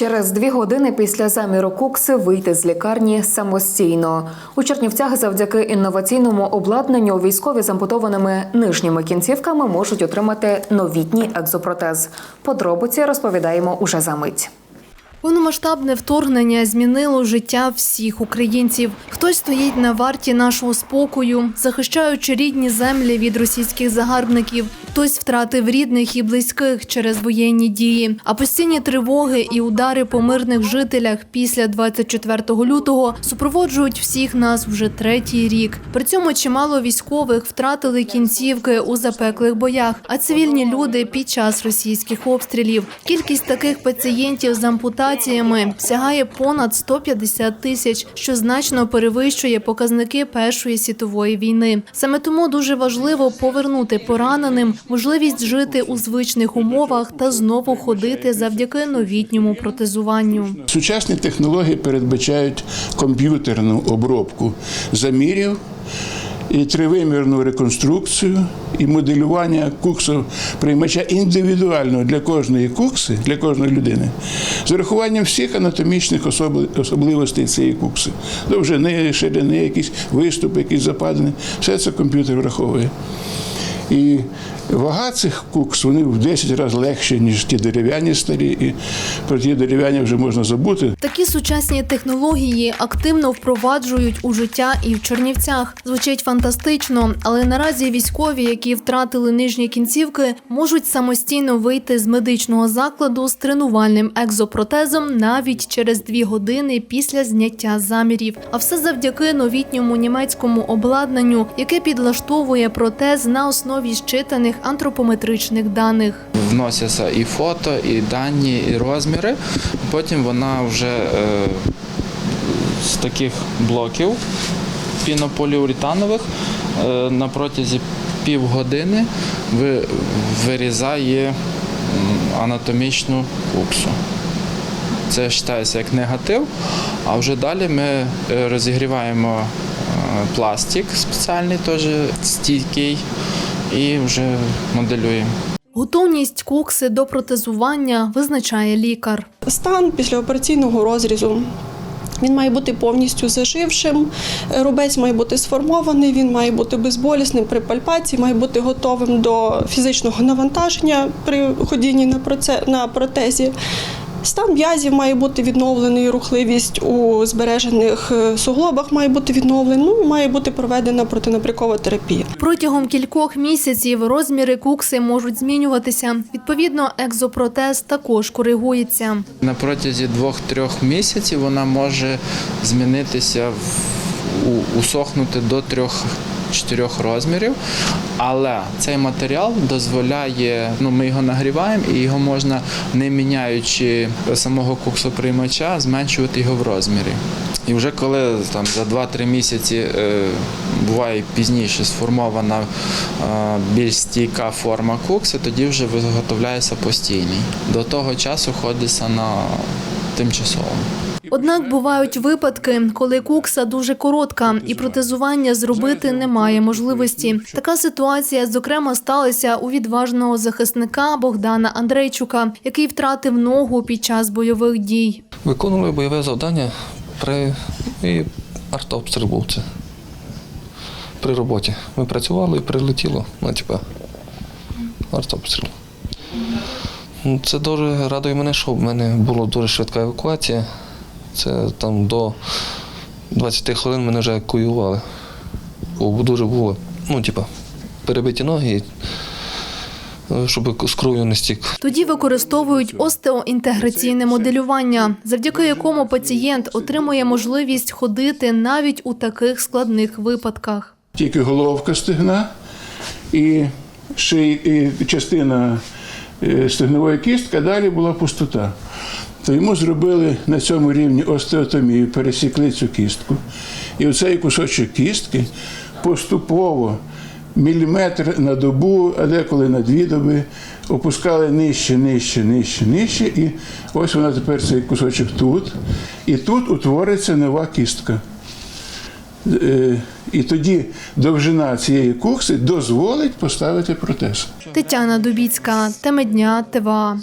Через дві години після заміру кукси вийти з лікарні самостійно. У Чернівцях завдяки інноваційному обладнанню військові з ампутованими нижніми кінцівками можуть отримати новітній екзопротез. Подробиці розповідаємо уже за мить. Повномасштабне вторгнення змінило життя всіх українців. Хтось стоїть на варті нашого спокою, захищаючи рідні землі від російських загарбників. Хтось втратив рідних і близьких через воєнні дії. А постійні тривоги і удари по мирних жителях після 24 лютого супроводжують всіх нас вже третій рік. При цьому чимало військових втратили кінцівки у запеклих боях, а цивільні люди під час російських обстрілів. Кількість таких пацієнтів з ампутаціями сягає понад 150 тисяч, що значно перевищує показники Першої світової війни. Саме тому дуже важливо повернути пораненим можливість жити у звичних умовах та знову ходити завдяки новітньому протезуванню. Сучасні технології передбачають комп'ютерну обробку замірів. І тривимірну реконструкцію і моделювання куксу приймача індивідуально для кожної кукси, для кожної людини, з урахуванням всіх анатомічних особливостей цієї кукси. Довжини, ширини, якісь виступи, якісь западини. Все це комп'ютер враховує. І вага цих кукс вони в 10 разів легші, ніж ті дерев'яні старі, і про ті дерев'яні вже можна забути. Такі сучасні технології активно впроваджують у життя і в Чернівцях. Звучить фантастично, але наразі військові, які втратили нижні кінцівки, можуть самостійно вийти з медичного закладу з тренувальним екзопротезом навіть через дві години після зняття замірів. А все завдяки новітньому німецькому обладнанню, яке підлаштовує протез на основі щитаних антропометричних даних. вносяться і фото, і дані, і розміри. Потім вона вже е, з таких блоків пінополіуретанових е, на протязі півгодини ви- вирізає анатомічну куксу. Це вважається як негатив, а вже далі ми е, розігріваємо пластик спеціальний, теж стійкий, і вже моделюємо. Готовність кукси до протезування визначає лікар. Стан післяопераційного розрізу. Він має бути повністю зажившим, рубець має бути сформований, він має бути безболісним при пальпації, має бути готовим до фізичного навантаження при ходінні на, проце- на протезі. Стан м'язів має бути відновлений, рухливість у збережених е, суглобах має бути відновлена, ну і має бути проведена протинапрякова терапія. Протягом кількох місяців розміри кукси можуть змінюватися. Відповідно, екзопротез також коригується. На протязі двох-трьох місяців вона може змінитися, в- усохнути до трьох-чотирьох розмірів. Але цей матеріал дозволяє, ну ми його нагріваємо і його можна, не міняючи самого куксоприймача, зменшувати його в розмірі. І вже коли там за 2-3 місяці е, буває пізніше сформована е, більш стійка форма кукси, тоді вже виготовляється постійний. До того часу ходиться на тимчасовому. Однак бувають випадки, коли кукса дуже коротка і протезування зробити немає можливості. Така ситуація, зокрема, сталася у відважного захисника Богдана Андрейчука, який втратив ногу під час бойових дій. Виконували бойове завдання при і артобстріл був це. При роботі. Ми працювали і прилетіло, ну, типа, артобстріл. Це дуже радує мене, що в мене була дуже швидка евакуація. Це там до 20 хвилин мене вже евакуювали. Бо дуже було, ну, типа, перебиті ноги, щоб з кров'ю не стік. Тоді використовують остеоінтеграційне моделювання, завдяки якому пацієнт отримує можливість ходити навіть у таких складних випадках. Тільки головка стегна і, ший, і частина стегнової кістки, а далі була пустота. То йому зробили на цьому рівні остеотомію, пересікли цю кістку. І оцей кусочок кістки поступово міліметр на добу, а деколи на дві доби, опускали нижче, нижче, нижче, нижче. І ось вона тепер цей кусочок тут. І тут утвориться нова кістка. Е, І тоді довжина цієї кукси дозволить поставити протез. Тетяна Дубіцька, теми дня, ТВА.